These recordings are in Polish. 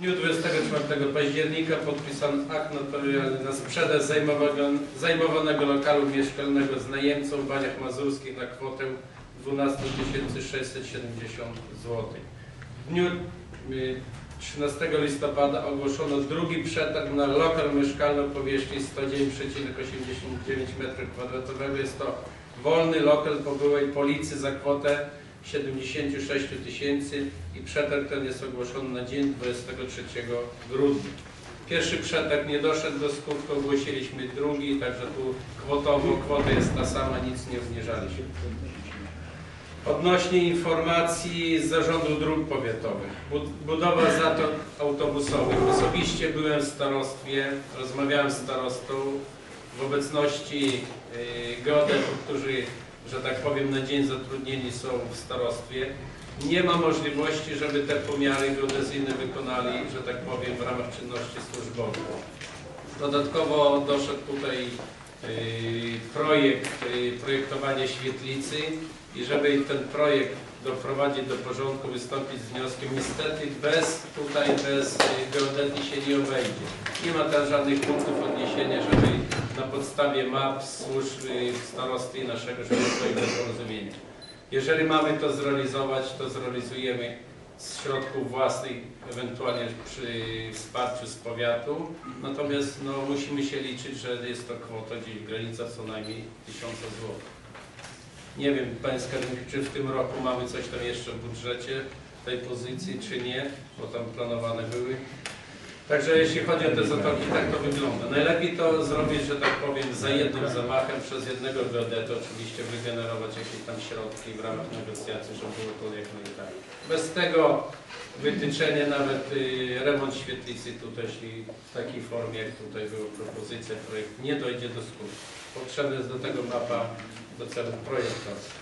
dniu 24 października podpisano akt notarialny na sprzedaż zajmowanego, lokalu mieszkalnego z najemcą w Baniach Mazurskich na kwotę 12 670 zł. W dniu y, 13 listopada ogłoszono drugi przetarg na lokal mieszkalny o powierzchni 109,89 m2. Jest to wolny lokal po byłej policji za kwotę 76 tysięcy i przetarg ten jest ogłoszony na dzień 23 grudnia. Pierwszy przetarg nie doszedł do skutku, ogłosiliśmy drugi, także tu kwotowo kwota jest ta sama, nic nie zniżaliśmy. Odnośnie informacji z Zarządu Dróg Powiatowych. Bud- Budowa zatok autobusowych. Osobiście byłem w starostwie, rozmawiałem z starostą w obecności y, geodetów, którzy, że tak powiem, na dzień zatrudnieni są w starostwie. Nie ma możliwości, żeby te pomiary geodezyjne wykonali, że tak powiem, w ramach czynności służbowych. Dodatkowo doszedł tutaj y, projekt, y, projektowanie świetlicy i żeby ten projekt doprowadzić do porządku, wystąpić z wnioskiem. Niestety bez tutaj, bez geodetii się nie obejdzie. Nie ma tam żadnych punktów odniesienia, żeby na podstawie map służb starosty i naszego, do porozumienia. Jeżeli mamy to zrealizować, to zrealizujemy z środków własnych, ewentualnie przy wsparciu z powiatu. Natomiast no, musimy się liczyć, że jest to kwota gdzieś w granicach co najmniej 1000 zł. Nie wiem, Panie czy w tym roku mamy coś tam jeszcze w budżecie tej pozycji, czy nie, bo tam planowane były. Także jeśli chodzi o te zatoki, tak to wygląda. Najlepiej to zrobić, że tak powiem, za jednym zamachem przez jednego geodeta, oczywiście wygenerować jakieś tam środki w ramach negocjacji, żeby było to jak najdalej. Bez tego wytyczenie, nawet y, remont świetlicy tutaj, jeśli w takiej formie, jak tutaj była propozycja, projekt nie dojdzie do skutku. Potrzebna jest do tego mapa do celów projektacji.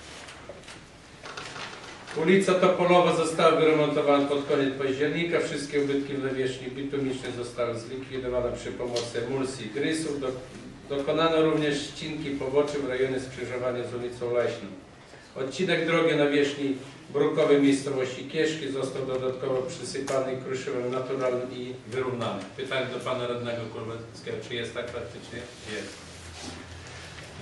Ulica Topolowa została wyremontowana pod koniec października. Wszystkie ubytki w nawierzchni bitumicznej zostały zlikwidowane przy pomocy emulsji grysów. Do, dokonano również ścinki poboczy w rejonie skrzyżowania z ulicą Leśną. Odcinek drogi na wierzchni brukowej miejscowości Kieszki został dodatkowo przysypany kruszywem naturalnym i wyrównany. Pytanie do Pana Radnego Kulweckiego, czy jest tak faktycznie? Jest.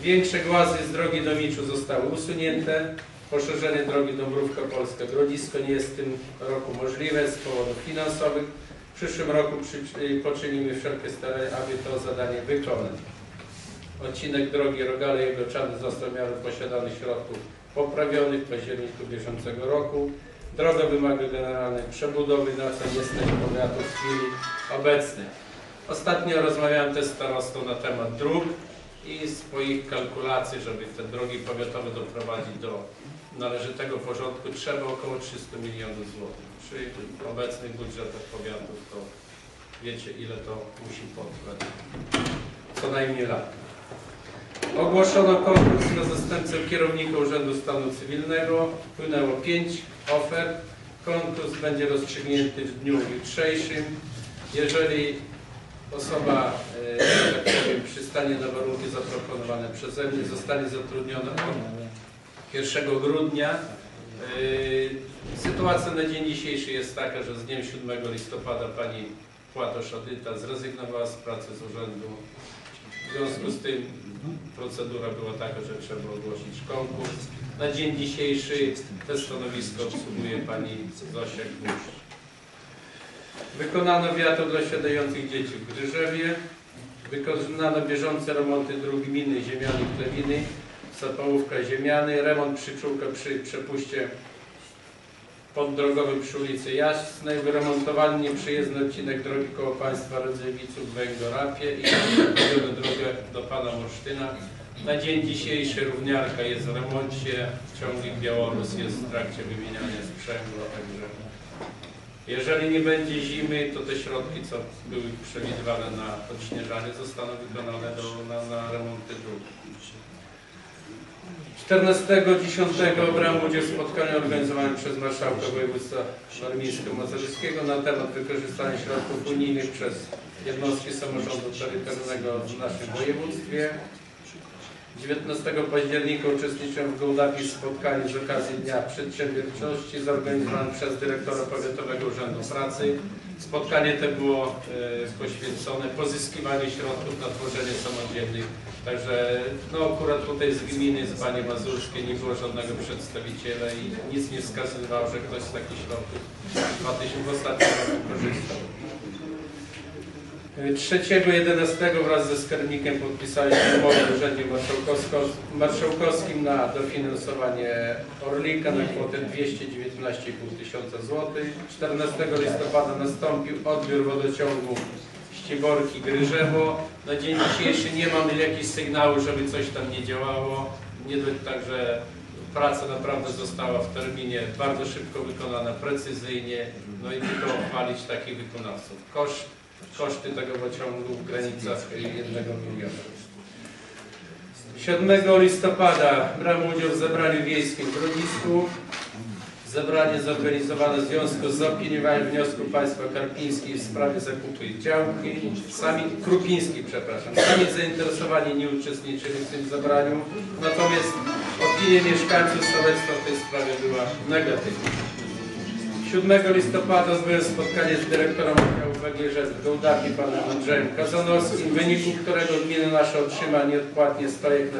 Większe głazy z drogi do Miczu zostały usunięte. Poszerzenie drogi Dąbrówka Polska Grodzisko nie jest w tym roku możliwe z powodów finansowych. W przyszłym roku y, poczynimy wszelkie starania, aby to zadanie wykonać. Odcinek drogi Rogale i Goczany został miarą posiadanych środków poprawiony w październiku bieżącego roku. Droga wymaga generalnej przebudowy, na co nie stać powiatu w chwili obecnej. Ostatnio rozmawiałem też z starostą na temat dróg i swoich kalkulacji, żeby te drogi powiatowe doprowadzić do należytego porządku trzeba około 300 milionów złotych. Przy obecnych budżetach powiatów to wiecie ile to musi potrwać. Co najmniej lat. Ogłoszono konkurs na zastępcę kierownika Urzędu Stanu Cywilnego. Wpłynęło pięć ofert. Konkurs będzie rozstrzygnięty w dniu jutrzejszym. Jeżeli osoba, e, że tak powiem, przystanie na warunki zaproponowane przeze mnie, zostanie zatrudniona od 1 grudnia. E, Sytuacja na dzień dzisiejszy jest taka, że z dniem 7 listopada pani Płatosz Odyta zrezygnowała z pracy z urzędu. W związku z tym procedura była taka, że trzeba ogłosić konkurs. Na dzień dzisiejszy te stanowisko obsługuje pani Zosia Głusz. Wykonano wiatr dla siadających dzieci w Gryżewie. Wykonano bieżące remonty dróg gminy Ziemiany Klewiny, Zapałówka Ziemiany, remont przyczółka przy przepuście poddrogowym przy ulicy Jasnej, wyremontowany nieprzyjezdny odcinek drogi koło państwa Radzewiców w Węgorapie i zrobiono drogę do Pana Morsztyna. Na dzień dzisiejszy równiarka jest w remoncie, ciągnik Białorus jest w trakcie wymieniania sprzęgła, także jeżeli nie będzie zimy, to te środki, co były przewidywane na odśnieżanie, zostaną wykonane do, na, na remonty dróg. 14.10 brałem udział w spotkaniu organizowanym przez Marszałka Województwa Warmińsko-Mazurskiego na temat wykorzystania środków unijnych przez jednostki samorządu terytorialnego w naszym województwie. 19 października uczestniczyłem w Gołdapi w spotkaniu z okazji Dnia Przedsiębiorczości zorganizowanym przez dyrektora Powiatowego Urzędu Pracy. Spotkanie to było e, poświęcone pozyskiwaniu środków na tworzenie samodzielnych. Także no akurat tutaj z gminy, z Banie Mazurskiej nie było żadnego przedstawiciela i nic nie wskazywało, że ktoś z takich środków w 2000 w ostatnim roku korzystał. 3.11 wraz ze skarbnikiem podpisaliśmy umowę Urzędzie Marszałkowsko- Marszałkowskim na dofinansowanie Orlika na kwotę 219,5 tysiąca złotych. 14 listopada nastąpił odbiór wodociągu Ścieborki Gryżewo. Na dzień dzisiejszy nie mamy jakichś sygnałów, żeby coś tam nie działało. Nie dość także praca naprawdę została w terminie bardzo szybko wykonana, precyzyjnie. No i tylko chwalić takich wykonawców. Koszt koszty tego pociągu w granicach 1 miliona. 7 listopada brałem udział w zebraniu wiejskim w Grodzisku. Zebranie zorganizowane w związku z zaopiniowaniem wniosku państwa Karpińskiej w sprawie zakupu ich działki. Sami, Krupiński, przepraszam. Sami zainteresowani nie uczestniczyli w tym zebraniu. Natomiast opinia mieszkańców sołectwa w tej sprawie była negatywna. 7 listopada odbyłem spotkanie z dyrektorem oddziału w Gołdapi, panem Andrzejem Kazanowskim, w wyniku którego gmina nasza otrzyma nieodpłatnie stojek na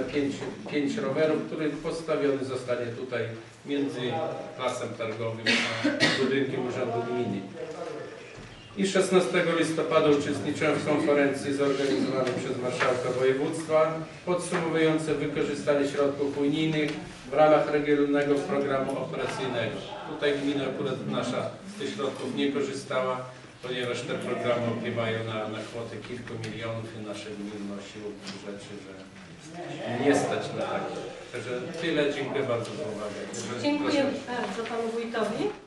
5, rowerów, który postawiony zostanie tutaj między pasem targowym a budynkiem Urzędu Gminy. I 16 listopada uczestniczyłem w konferencji zorganizowanej przez marszałka województwa podsumowujące wykorzystanie środków unijnych w ramach regionalnego programu operacyjnego. Tutaj gmina akurat nasza z tych środków nie korzystała, ponieważ te programy opiewają na, na kwotę kilku milionów i nasze gminy siłą rzeczy, że nie stać na takie. Także tyle, dziękuję bardzo za uwagę. Dziękuję bardzo panu wójtowi.